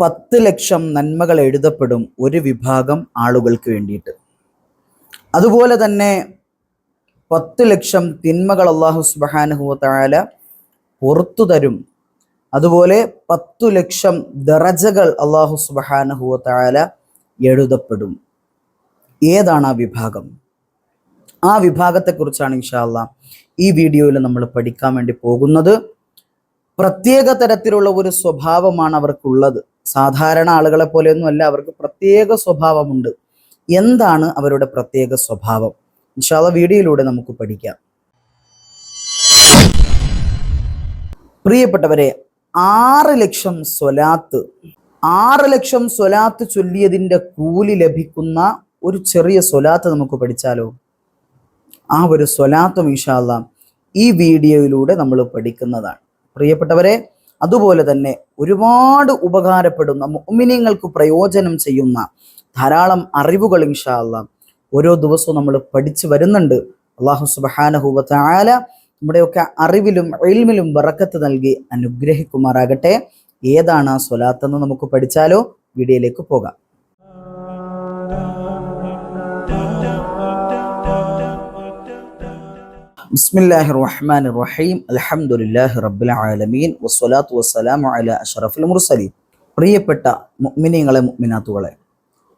പത്ത് ലക്ഷം നന്മകൾ എഴുതപ്പെടും ഒരു വിഭാഗം ആളുകൾക്ക് വേണ്ടിയിട്ട്. അതുപോലെ തന്നെ പത്ത് ലക്ഷം തിന്മകൾ അള്ളാഹു സുബാനുഹുവല പുറത്തു തരും. അതുപോലെ പത്തു ലക്ഷം ദറജകൾ അള്ളാഹു സുബാനുഹുവല എഴുതപ്പെടും. ഏതാണ് ആ വിഭാഗം? ആ വിഭാഗത്തെക്കുറിച്ചാണ് ഇൻഷാല്ല ഈ വീഡിയോയിൽ നമ്മൾ പഠിക്കാൻ വേണ്ടി പോകുന്നത്. പ്രത്യേക തരത്തിലുള്ള ഒരു സ്വഭാവമാണ് അവർക്കുള്ളത്. സാധാരണ ആളുകളെ പോലെയൊന്നും അല്ല അവർക്ക് പ്രത്യേക സ്വഭാവമുണ്ട്. എന്താണ് അവരുടെ പ്രത്യേക സ്വഭാവം? ഇൻഷാല്ല വീഡിയോയിലൂടെ നമുക്ക് പഠിക്കാം. പ്രിയപ്പെട്ടവരെ ആറ് ലക്ഷം സ്വലാത്ത് ആറ് ലക്ഷം സ്വലാത്ത് ചൊല്ലിയതിന്റെ കൂലി ലഭിക്കുന്ന ഒരു ചെറിയ സ്വലാത്ത് നമുക്ക് പഠിച്ചാലോ? ആ ഒരു സ്വലാത്തും ഇൻഷാല്ല ഈ വീഡിയോയിലൂടെ നമ്മൾ പഠിക്കുന്നതാണ്. പ്രിയപ്പെട്ടവരെ അതുപോലെ തന്നെ ഒരുപാട് ഉപകാരപ്പെടുന്ന മുഅ്മിനീങ്ങൾക്ക് പ്രയോജനം ചെയ്യുന്ന ധാരാളം അറിവുകൾ ഇൻഷാല്ല ഓരോ ദിവസവും നമ്മൾ പഠിച്ചു വരുന്നുണ്ട്. അള്ളാഹു സുബഹാനഹുബ ആല നമ്മുടെയൊക്കെ അറിവിലും എൽമിലും ബറക്കത്ത് നൽകി അനുഗ്രഹിക്കുമാറാകട്ടെ. ഏതാണ് ആ സ്വലാത്തെന്ന് നമുക്ക് പഠിച്ചാലോ? വീഡിയോയിലേക്ക് പോകാം. ബിസ്മില്ലാഹി റഹ്മാൻ റഹീം അൽഹംദുലില്ലാഹി റബ്ബിൽ ആലമീൻ. വസ്സലാത്തു വസ്സലാമു അലാ അഷറഫുൽ മുർസലീൻ. പ്രിയപ്പെട്ട മുഅ്മിനീങ്ങളെ മുഅ്മിനാത്തുകളെ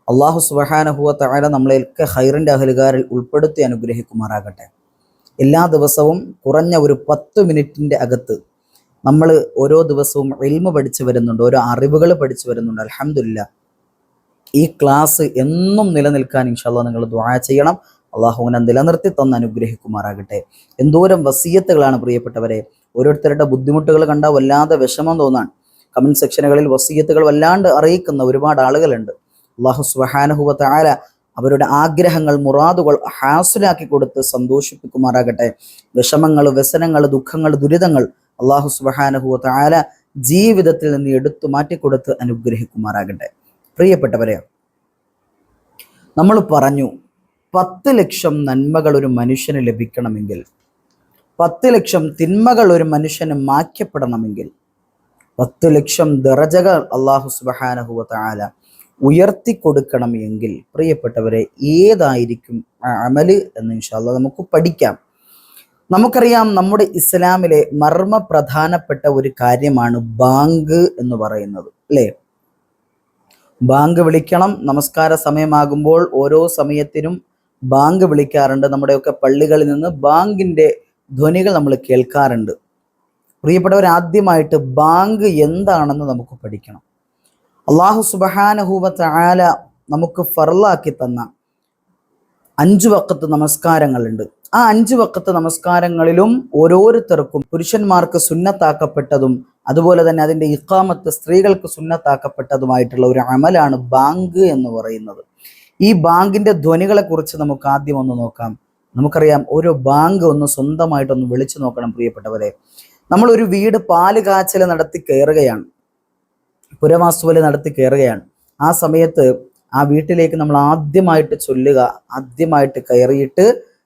അള്ളാഹു സുബ്ഹാനഹു തആല നമ്മളെയൊക്കെ ഹൈറിന്റെ അഹലുകാരിൽ ഉൾപ്പെടുത്തി അനുഗ്രഹിക്കുമാറാകട്ടെ. എല്ലാ ദിവസവും കുറഞ്ഞ ഒരു പത്ത് മിനിറ്റിന്റെ അകത്ത് നമ്മൾ ഓരോ ദിവസവും എൽമ പഠിച്ചു വരുന്നുണ്ട് ഓരോ അറിവുകൾ പഠിച്ചു വരുന്നുണ്ട്. അലഹമുല്ല ഈ ക്ലാസ് എന്നും നിലനിൽക്കാൻ ഇൻഷാല്ല നിങ്ങൾ ദ്വാ ചെയ്യണം. അള്ളാഹുവിനെ നിലനിർത്തി തന്ന് അനുഗ്രഹിക്കുമാറാകട്ടെ. എന്തോരം വസീയത്തുകളാണ് പ്രിയപ്പെട്ടവരെ. ഓരോരുത്തരുടെ ബുദ്ധിമുട്ടുകൾ കണ്ടാൽ വല്ലാതെ വിഷമം തോന്നാൻ. കമന്റ് സെക്ഷനുകളിൽ വസീയത്തുകൾ വല്ലാണ്ട് അറിയിക്കുന്ന ഒരുപാട് ആളുകളുണ്ട്. അള്ളാഹു സുബഹാനഹുവ താല അവരുടെ ആഗ്രഹങ്ങൾ മുറാദുകൾ ഹാസിലാക്കി കൊടുത്ത് സന്തോഷിപ്പിക്കുമാറാകട്ടെ. വിഷമങ്ങൾ വ്യസനങ്ങൾ ദുഃഖങ്ങൾ ദുരിതങ്ങൾ അള്ളാഹു സുബഹാനഹുവ താല ജീവിതത്തിൽ നിന്ന് എടുത്തു മാറ്റിക്കൊടുത്ത് അനുഗ്രഹിക്കുമാറാകട്ടെ. പ്രിയപ്പെട്ടവരെ നമ്മൾ പറഞ്ഞു പത്ത് ലക്ഷം നന്മകൾ ഒരു മനുഷ്യന് ലഭിക്കണമെങ്കിൽ പത്ത് ലക്ഷം തിന്മകൾ ഒരു മനുഷ്യന് മാറ്റപ്പെടണമെങ്കിൽ പത്ത് ലക്ഷം ദറജകൾ അള്ളാഹു സുബാനഹുല ഉയർത്തി കൊടുക്കണം എങ്കിൽ പ്രിയപ്പെട്ടവരെ ഏതായിരിക്കും അമൽ എന്ന് ഇൻഷാല്ല നമുക്ക് പഠിക്കാം. നമുക്കറിയാം നമ്മുടെ ഇസ്ലാമിലെ മർമ്മ പ്രധാനപ്പെട്ട ഒരു കാര്യമാണ് ബാങ്ക് എന്ന് പറയുന്നത് അല്ലേ? ബാങ്ക് വിളിക്കണം നമസ്കാര സമയമാകുമ്പോൾ ഓരോ സമയത്തിനും ബാങ്ക് വിളിക്കാറുണ്ട്. നമ്മുടെയൊക്കെ പള്ളികളിൽ നിന്ന് ബാങ്കിന്റെ ധ്വനികൾ നമ്മൾ കേൾക്കാറുണ്ട്. പ്രിയപ്പെട്ടവർ ആദ്യമായിട്ട് ബാങ്ക് എന്താണെന്ന് നമുക്ക് പഠിക്കണം. അള്ളാഹു സുബഹാനഹൂബത്ത് ആല നമുക്ക് ഫർലാക്കി തന്ന അഞ്ചു വക്കത്ത് നമസ്കാരങ്ങളുണ്ട്. ആ അഞ്ചു വക്കത്ത് നമസ്കാരങ്ങളിലും ഓരോരുത്തർക്കും പുരുഷന്മാർക്ക് സുന്നത്താക്കപ്പെട്ടതും അതുപോലെ തന്നെ അതിന്റെ ഇക്കാമത്ത് സ്ത്രീകൾക്ക് സുന്നത്താക്കപ്പെട്ടതുമായിട്ടുള്ള ഒരു അമലാണ് ബാങ്ക് എന്ന് പറയുന്നത്. ഈ ബാങ്കിന്റെ ധ്വനികളെ കുറിച്ച് നമുക്ക് ആദ്യം ഒന്ന് നോക്കാം. നമുക്കറിയാം ഓരോ ബാങ്ക് ഒന്ന് സ്വന്തമായിട്ടൊന്ന് വിളിച്ചു നോക്കണം പ്രിയപ്പെട്ടവരെ. നമ്മൾ ഒരു വീട് പാൽ കാച്ചൽ നടത്തി കയറുകയാണ്. പുരവാസുവൽ നടത്തി കയറുകയാണ്. ആ സമയത്ത് ആ വീട്ടിലേക്ക് നമ്മൾ ആദ്യമായിട്ട് ചൊല്ലുക ആദ്യമായിട്ട് കയറിയിട്ട്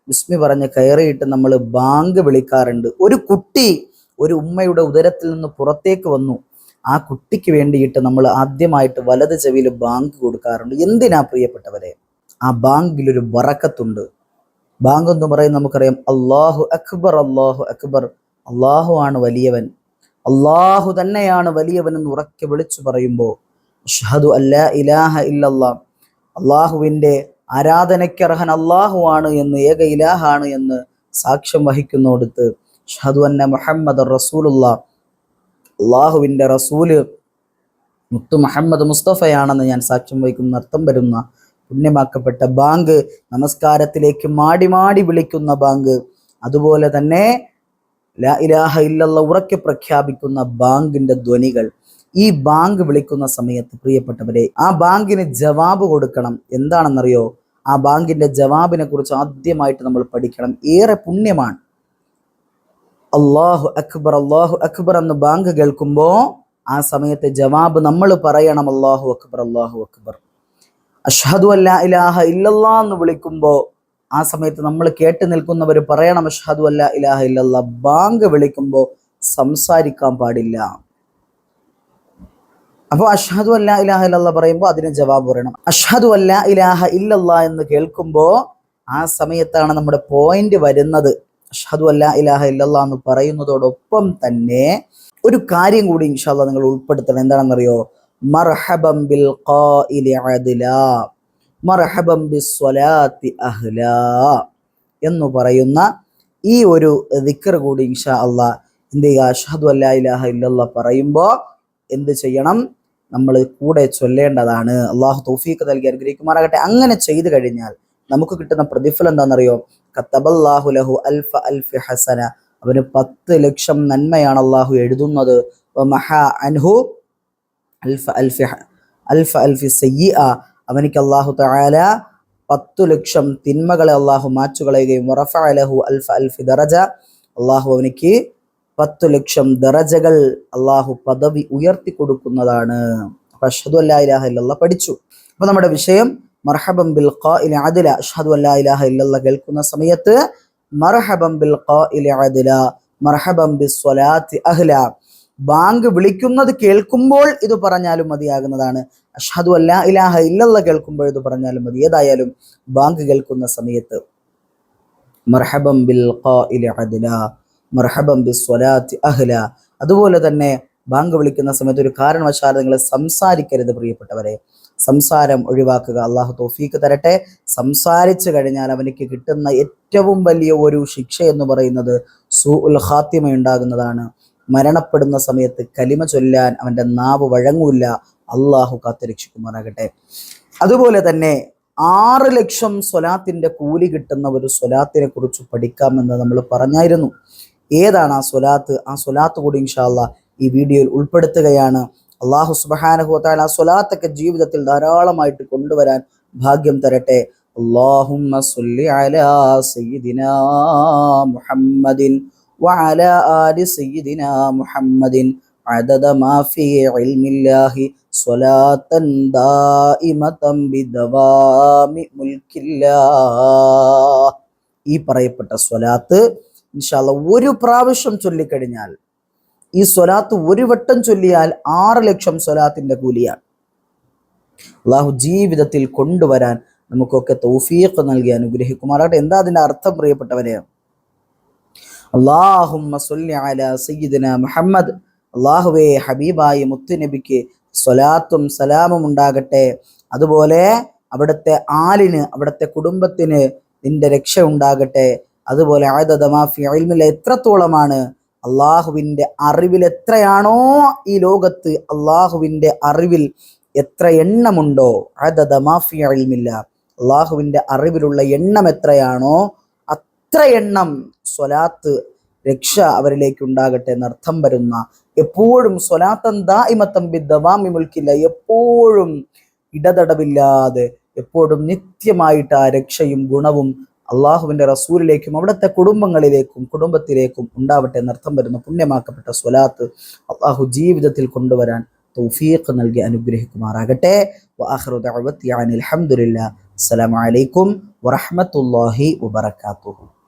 വിസ്മി പറഞ്ഞ് കയറിയിട്ട് നമ്മൾ ബാങ്ക് വിളിക്കാറുണ്ട്. ഒരു കുട്ടി ഒരു ഉമ്മയുടെ ഉദരത്തിൽ നിന്ന് പുറത്തേക്ക് വന്നു. ആ കുട്ടിക്ക് വേണ്ടിയിട്ട് നമ്മൾ ആദ്യമായിട്ട് വലത് ചെവിയിൽ ബാങ്ക് കൊടുക്കാറുണ്ട്. എന്തിനാ പ്രിയപ്പെട്ടവരെ? ആ ബാങ്കിൽ ഒരു വറക്കത്തുണ്ട്. ബാങ്ക് എന്ന് പറയും നമുക്കറിയാം അള്ളാഹു അക്ബർ അള്ളാഹു അക്ബർ അള്ളാഹു ആണ് വലിയവൻ. അള്ളാഹു തന്നെയാണ് വലിയവൻ എന്ന് ഉറക്കെ വിളിച്ചു പറയുമ്പോൾ ഷഹദു അല്ല ഇലാഹ ഇല്ലല്ലാ. അള്ളാഹുവിന്റെ ആരാധനയ്ക്കർഹൻ അള്ളാഹു ആണ് എന്ന് ഏക ഇലാഹാണ് എന്ന് സാക്ഷ്യം വഹിക്കുന്നോടുത്ത് ഷഹദു അന്ന മുഹമ്മദ് റസൂലുള്ള. അള്ളാഹുവിന്റെ റസൂൽ മുത്തു മുഹമ്മദ് മുസ്തഫയാണെന്ന് ഞാൻ സാക്ഷ്യം വഹിക്കുന്ന അർത്ഥം വരുന്ന പുണ്യമാക്കപ്പെട്ട ബാങ്ക് നമസ്കാരത്തിലേക്ക് മാടി മാടി വിളിക്കുന്ന ബാങ്ക് അതുപോലെ തന്നെ ലാ ഇലാഹ ഇല്ലല്ല ഉറക്കെ പ്രഖ്യാപിക്കുന്ന ബാങ്കിന്റെ ധ്വനികൾ. ഈ ബാങ്ക് വിളിക്കുന്ന സമയത്ത് പ്രിയപ്പെട്ടവരെ ആ ബാങ്കിന് ജവാബ് കൊടുക്കണം. എന്താണെന്നറിയോ? ആ ബാങ്കിന്റെ ജവാബിനെ കുറിച്ച് ആദ്യമായിട്ട് നമ്മൾ പഠിക്കണം. ഏറെ പുണ്യമാണ്. അള്ളാഹു അക്ബർ അള്ളാഹു അക്ബർ എന്ന് ബാങ്ക് കേൾക്കുമ്പോൾ ആ സമയത്തെ ജവാബ് നമ്മൾ പറയണം അള്ളാഹു അക്ബർ അള്ളാഹു അക്ബർ. അഷ്ഹദു അല്ലാ ഇലാഹ ഇല്ലല്ലാ എന്ന് വിളിക്കുമ്പോൾ ആ സമയത്ത് നമ്മൾ കേട്ട് നിൽക്കുന്നവർ പറയണം അഷ്ഹദു അല്ലാ ഇലാഹ ഇല്ലല്ലാ. ബാങ്ക് വിളിക്കുമ്പോൾ സംസാരിക്കാൻ പാടില്ല. അപ്പോൾ അഷ്ഹദു അല്ലാ ഇലാഹ ഇല്ലല്ലാ പറയുമ്പോൾ അതിന് ജവാബ് പറയണം. അഷ്ഹദു അല്ലാ ഇലാഹ ഇല്ലല്ലാ എന്ന് കേൾക്കുമ്പോൾ ആ സമയത്താണ് നമ്മുടെ പോയിന്റ് വരുന്നത്. അഷ്ഹദു അല്ലാ ഇലാഹ ഇല്ലല്ലാ എന്ന് പറയുന്നതോടൊപ്പം തന്നെ ഒരു കാര്യം കൂടി ഇൻഷാല്ല നിങ്ങൾ ഉൾപ്പെടുത്തണം. എന്താണെന്നറിയോ? മർഹബം ബിൽ മർഹബം ബിസ്വലാത്തി അഹ്ല എന്ന് പറയുന്ന ഈ ഒരു ദിക്കർ കൂടി ഇൻഷാ അള്ളാ എന്ത് ചെയ്യുക? അഷ്ഹദു അല്ലാ ഇലാഹ ഇല്ലല്ല പറയുമ്പോൾ എന്ത് ചെയ്യണം? നമ്മൾ കൂടെ ചൊല്ലേണ്ടതാണ്. അള്ളാഹു തൗഫീഖ് നൽകി അനുഗ്രഹിക്കുമാറാകട്ടെ. അങ്ങനെ ചെയ്തു കഴിഞ്ഞാൽ നമുക്ക് കിട്ടുന്ന പ്രതിഫലം എന്താണെന്നറിയോ? കത്തബല്ലാഹു ലഹു അൽഫ അൽഫി ഹസന. അവന് പത്ത് ലക്ഷം നന്മയാണ് അള്ളാഹു എഴുതുന്നത്. അൻഹു അൽഫ അൽഫി അൽഫ അൽഫി സയ്യ അവനിക്ക് അള്ളാഹു തആല പത്തു ലക്ഷം തിന്മകളെ അള്ളാഹു മാച്ചുകളയുകയും വറഫ അലഹു അൽഫ അൽഫി ദറജ. അള്ളാഹു അവനിക്ക് പത്തു ലക്ഷം ദറജകൾ അള്ളാഹു പദവി ഉയർത്തി കൊടുക്കുന്നതാണ്. അപ്പൊ അഷ്ഹദു അല്ലാ ഇലാഹ ഇല്ലല്ലാ പഠിച്ചു. അപ്പൊ നമ്മുടെ വിഷയം മർഹബം ബിൽ ഖാഇലി അദില. അഷ്ഹദു അല്ലാ ഇലാഹ ഇല്ലല്ലാ കേൾക്കുന്ന സമയത്ത് മർഹബം ബിൽ ഖാഇലി അദില മർഹബം ബിസ്വലാത്തി അഹ്ല. ബാങ്ക് വിളിക്കുന്നത് കേൾക്കുമ്പോൾ ഇത് പറഞ്ഞാലും മതിയാകുന്നതാണ്. അഷ്ഹദു അല്ലാ ഇലാഹ ഇല്ലല്ല കേൾക്കുമ്പോൾ ഇത് പറഞ്ഞാലും മതി. ഏതായാലും ബാങ്ക് കേൾക്കുന്ന സമയത്ത് മർഹബം ബിൽ ഖാഇലി അദില മർഹബം ബിസ്വലാത്തി അഹ്ല. അതുപോലെ തന്നെ ബാങ്ക് വിളിക്കുന്ന സമയത്ത് ഒരു കാരണവശാലും നിങ്ങൾ സംസാരിക്കരുത് പ്രിയപ്പെട്ടവരെ. സംസാരം ഒഴിവാക്കുക. അള്ളാഹു തോഫീക്ക് തരട്ടെ. സംസാരിച്ചു കഴിഞ്ഞാൽ അവനിക്ക് കിട്ടുന്ന ഏറ്റവും വലിയ ഒരു ശിക്ഷ എന്ന് പറയുന്നത് സു ഉൽ ഖാത്തിമ ഉണ്ടാകുന്നതാണ്. മരണപ്പെടുന്ന സമയത്ത് കലിമ ചൊല്ലാൻ അവന്റെ നാവ് വഴങ്ങൂല. അള്ളാഹു കാത്തുരക്ഷിക്കുമാറാകട്ടെ അതുപോലെ തന്നെ ആറ് ലക്ഷം സ്വലാത്തിന്റെ കൂലി കിട്ടുന്ന ഒരു സ്വലാത്തിനെ കുറിച്ച് പഠിക്കാമെന്ന് നമ്മൾ പറഞ്ഞായിരുന്നു. ഏതാണ് ആ സ്വലാത്ത്? ആ സ്വലാത്ത് കൂടി ഇൻഷാല്ല ഈ വീഡിയോയിൽ ഉൾപ്പെടുത്തുകയാണ്. അള്ളാഹു സുബഹാനഹുത്താൽ ആ സ്വലാത്തൊക്കെ ജീവിതത്തിൽ ധാരാളമായിട്ട് കൊണ്ടുവരാൻ ഭാഗ്യം തരട്ടെ അള്ളാഹുമ്മ സ്വല്ലി അലാ സയ്യിദിനാ മുഹമ്മദിൻ وعلى آل سيدنا محمد عدد ما في علم الله صلاة دائمة بدوام ملك الله ഈ പറയപ്പെട്ട സ്വലാത്ത് ഇൻഷാല്ല ഒരു പ്രാവശ്യം ചൊല്ലിക്കഴിഞ്ഞാൽ ഈ സ്വലാത്ത് ഒരു വട്ടം ചൊല്ലിയാൽ ആറ് ലക്ഷം സ്വലാത്തിന്റെ കൂലിയാണ്. അള്ളാഹു ജീവിതത്തിൽ കൊണ്ടുവരാൻ നമുക്കൊക്കെ തൗഫീഖ് നൽകി അനുഗ്രഹിക്കുമാറാകട്ടെ. എന്താ അതിന്റെ അർത്ഥം പ്രിയപ്പെട്ടവരെ അള്ളാഹുമ്മ മുഹമ്മദ്. അള്ളാഹുവേ ഹബീബായി മുത്തുനബിക്ക് സ്വലാത്തും സലാമും ഉണ്ടാകട്ടെ. അതുപോലെ അവിടുത്തെ ആലിന് അവിടുത്തെ കുടുംബത്തിന് നിന്റെ രക്ഷ ഉണ്ടാകട്ടെ. അതുപോലെ ആയതമാഫി അയൽമില്ല എത്രത്തോളമാണ് അള്ളാഹുവിന്റെ അറിവിൽ എത്രയാണോ ഈ ലോകത്ത് അള്ളാഹുവിന്റെ അറിവിൽ എത്ര എണ്ണമുണ്ടോ? അതത മാഫിയ അറിയുമില്ല അള്ളാഹുവിന്റെ അറിവിലുള്ള എണ്ണം എത്രയാണോ അത്ര എണ്ണം സ്വലാത്ത് രക്ഷ അവരിലേക്ക് ഉണ്ടാകട്ടെ എന്നർത്ഥം വരുന്ന എപ്പോഴും സ്വലാത്തൻ ദാഇമത്തം ബിദ്ദവാമി മുൽക്കില്ല. എപ്പോഴും ഇടതടവില്ലാതെ എപ്പോഴും നിത്യമായിട്ട് ആ രക്ഷയും ഗുണവും അള്ളാഹുവിന്റെ റസൂലിലേക്കും അവിടുത്തെ കുടുംബങ്ങളിലേക്കും കുടുംബത്തിലേക്കും ഉണ്ടാവട്ടെ എന്നർത്ഥം വരുന്ന പുണ്യമാക്കപ്പെട്ട സ്വലാത്ത് അള്ളാഹു ജീവിതത്തിൽ കൊണ്ടുവരാൻ തൗഫീഖ് നൽകി അനുഗ്രഹിക്കുമാറാകട്ടെ. അസ്സലാമു അലൈക്കും വറഹമത്തല്ലാഹി ഹംദുലില്ലാ